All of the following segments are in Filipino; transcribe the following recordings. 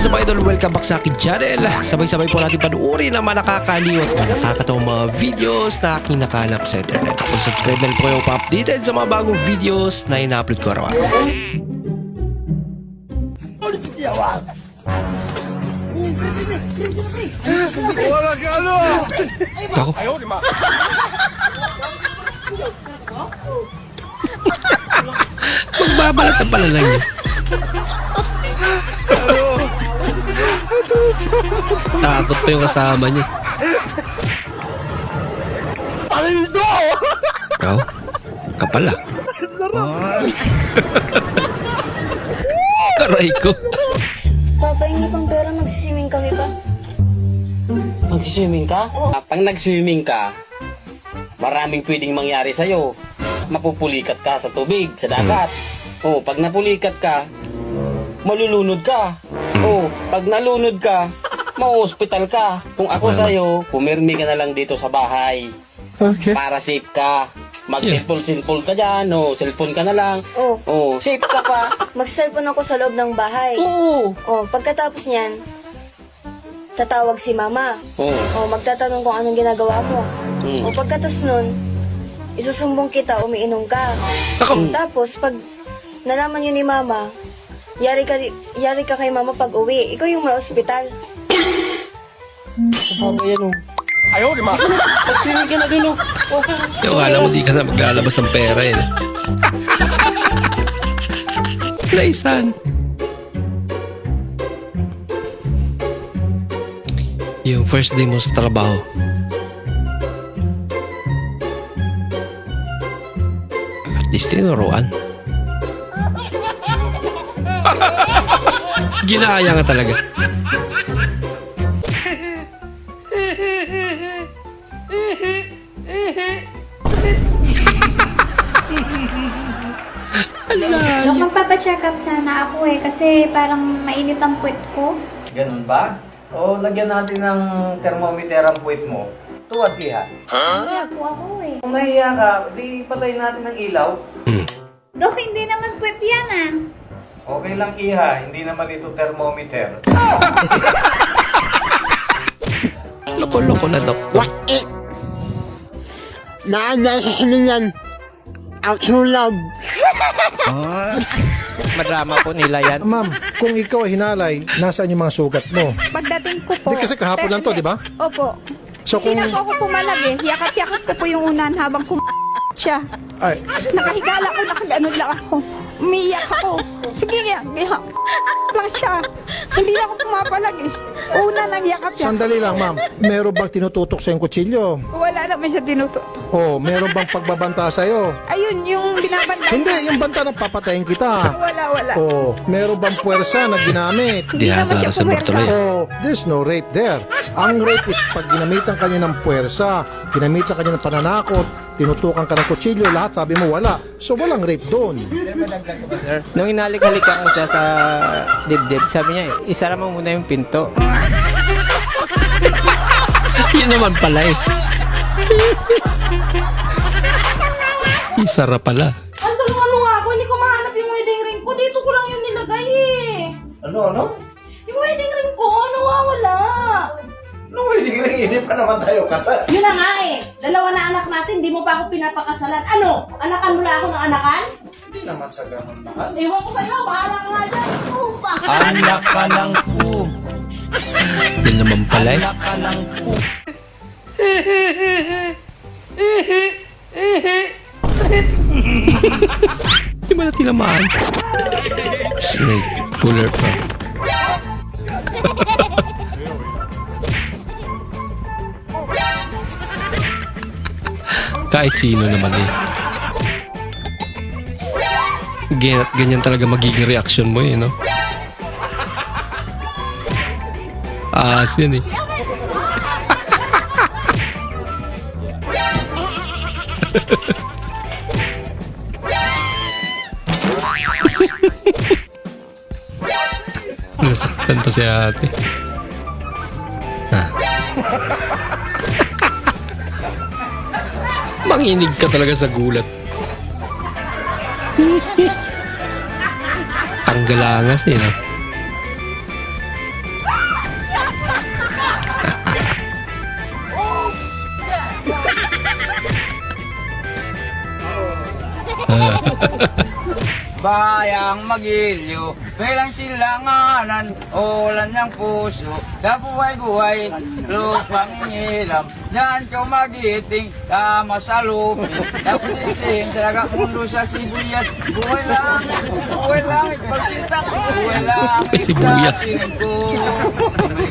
is up idol? Welcome back sa akin channel. Sabay-sabay po natin panuorin ang mga nakakaliw at mga videos na aking nakalap sa internet. Kung subscribe na po kayo pa-updated sa mga bagong videos na ina-upload ko araw-araw. Ako. Magbabalat na pala lang Takot pa yung kasama niya. Paldo! Ikaw? Kapal ah. Aray ko. Papa, hindi pang pera magsiswimming kami ba? Magsiswimming ka? Ah, Pag nag-swimming ka, maraming pwedeng mangyari sa'yo. Mapupulikat ka sa tubig, sa dagat. O, pag napulikat ka, malulunod ka. O, pag nalunod ka, ma-hospital ka. Kung ako sa'yo, pumirmi ka na lang dito sa bahay. Okay. Para safe ka. Mag-cellphone-cellphone ka dyan, o, cellphone ka na lang. Oh, O, safe ka pa. mag-cellphone ako sa loob ng bahay. Oo. Oh, pagkatapos niyan, tatawag si mama. Oo. Oh, magtatanong kung anong ginagawa mo. Mm. Oh, pagkatapos nun, isusumbong kita, umiinom ka. Ako. Tapos, pag nalaman yun ni mama, yari ka, yari ka kay mama pag uwi. Ikaw yung may ospital. Sabagay yan, o. Ayaw, di ma. Mag-swimming ka na dun, o. Oh. Yung alam mo di ka na maglalabas ng pera eh. Naisan. Yung first day mo sa trabaho. At least tinuruan. Ginaya nga talaga. Dok, magpapacheck up sana ako eh, kasi parang mainit ang puwet ko. Ganun ba? O lagyan natin ng thermometer ang puwit mo. Tuwad iha. Nahiya po ako eh. Kung nahiya ka, di patayin natin ng ilaw. Dok, hindi naman puwet yan ah. Okay lang iha, hindi naman ito thermometer. Loko-loko na doktor. Naandahan ang sulab. Madrama po nila yan. Ma'am, kung ikaw ay hinalay, nasaan yung mga sugat mo? Pagdating ko po. Di kasi kahapon lang to, di ba? Opo. So kung... Hindi na po ako pumalag eh. Yakap-yakap ko po yung unan habang kum siya. Ay, Nakahiga lang ako, nakaganon lang ako. Umiyak ako. Sige, iyak, iyak lang siya. Hindi na ako pumapalag eh. Una nang yakap siya. sandali lang ma'am. Meron bang tinututok sa yung kutsilyo? Wala naman siya tinututo. O, meron bang pagbabanta sa'yo? Ayun, yung binabanda. Hindi, yung banta na papatayin kita. Wala, wala. O, meron bang puwersa na ginamit? Di naman ata siya sa Bartolay. O, there's no rape there. Ang rape is pag ginamitan kanya ng puwersa, ginamitan kanya ng pananakot, tinutukan ka ng kutsilyo, lahat sabi mo wala. So walang rape doon. Sir, nung inalik-halikan ko siya sa dibdib, sabi niya, isara mo muna yung pinto. Yun naman pala eh. Isara pala. Ano ano nga ako, hindi ko mahanap yung wedding ring ko. Dito ko lang yung nilagay eh. Ano, ano? Yung wedding ring ko, nawawala. Wedding ring? Hindi pa naman tayo kasal. Yun na nga eh. Dalawa na anak natin, di mo pa ako pinapakasalan. Ano? Anakan mo na ako ng anakan? Hindi naman sa ganun mahal. Ewan ko sa'yo, bahala ka nga dyan. Oh? Anak ka lang po. Yun naman pala eh. Anak ka lang po. Di ba na tinamaan? Snake. Cooler pa. Kahit sino naman eh. Ganyan, ganyan talaga magiging reaction mo eh, no? Aas yan eh. Nasaktan pa si ate. Manginig ka talaga sa gulat. Tanggalangas eh, no? Bayang magilyo, bilang silanganan, ulan ng puso, dabuhay-buhay, lupang hilam, yan ko magiting, tama sa lupin, napitiksin, talaga mundo sa sibuyas, buhay langit, buhay langit, pagsintak, buhay langit Sibuyas.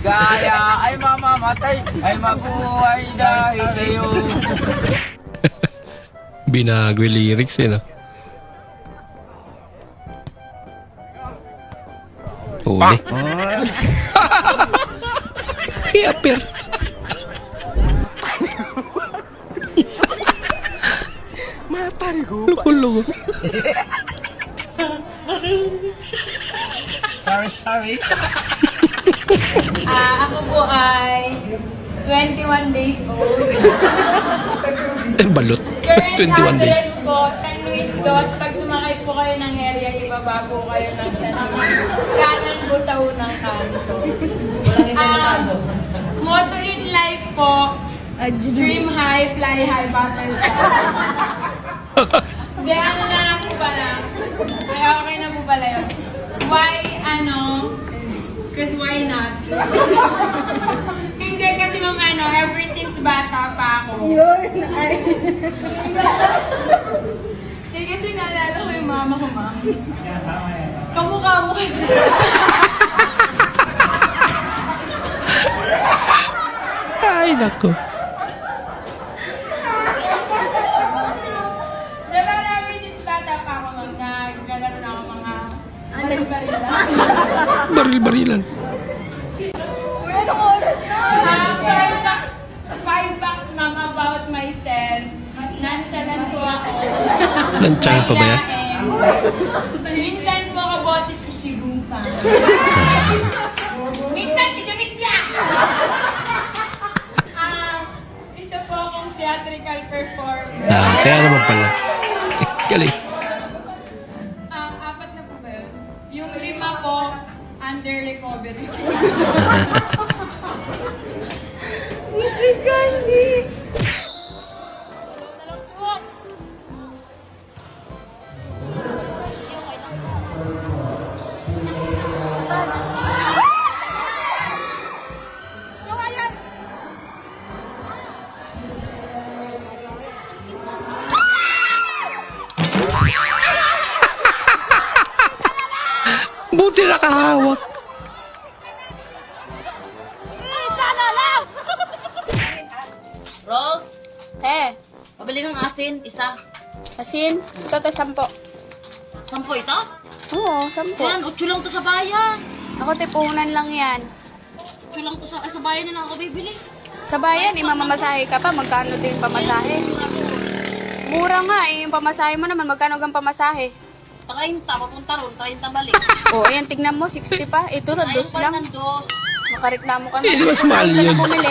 gaya ay mamamatay, ay mabuhay dahil sa'yo. Binago yung lyrics eh, no? Huli. I-appear. Luko-luko. Sorry, sorry. Ah, ako po ay 21 days old. Eh, balot. Current 21 days. address po, San Luis Dos. Pag sumakay po kayo ng area, ibaba po kayo ng San Luis. Kanan po sa unang kanto. Um, motto in life po, dream high, fly high, butterfly. Hindi, ano na lang po pala. Ay, okay na po pala yun. Why, ano, Cause why not? Hindi kasi ma'am ano, ever since bata pa ako. Yun, ay. Kasi kasi naalala ko yung mama ko, ma'am. Kamukha mo kasi siya. Ay, nako. Diba ever since bata pa ako, ma'am, naggalaro na ako mga ano ba rin Baril-barilan. Anong oras na? Ah, five facts, five facts, ma'am, about myself. Nonchalant po ako. Nantsalan pa ba yan? Mahiyain. Minsan po ako boses ko si Gumpa. Minsan si Tunisia! Ah, isa po akong theatrical performer. Ah, kaya naman pala. Eh, galing. Recovery. Music Candy! Pabili kang asin, isa. asin. Ito tayo sampo. Sampo ito? Oo, sampo. Yan, utso lang to sa bayan. Ako, tipunan lang yan. Utso lang to sa, sa bayan na lang ako bibili. Sa bayan, imamamasahe ka pa. Magkano din pamasahe? Mura nga eh. Yung pamasahe mo naman, magkano gang pamasahe? 30, papunta ron, 30 balik. O, ayan, tignan mo, 60 pa. Ito, na dos lang. Dos. Makareklamo ka Eh, di mas mahal na yun. bumili.